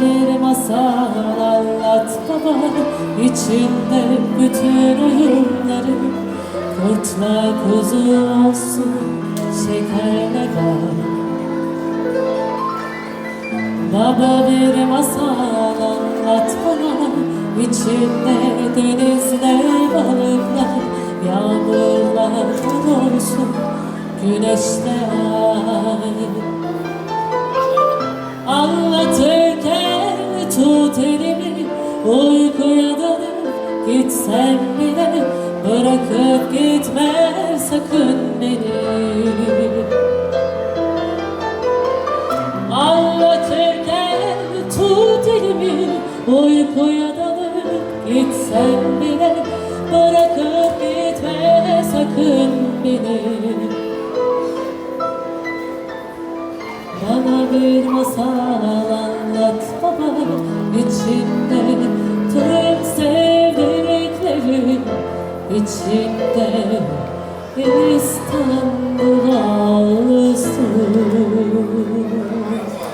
bir masal anlat baba. İçinde bütün oyunları Kurtla kuzu olsun şekerle var Baba bir masal anlat bana. İçinde denizler balıklar Yağmurlar olsun güneşle ay Uykuya dalıp gitsen bile Bırakıp gitme sakın beni. Anlatırken tut elimi Uykuya dalıp gitsen bile Bırakıp gitme sakın beni. Bana bir masal anlat 잊을 때 일스탄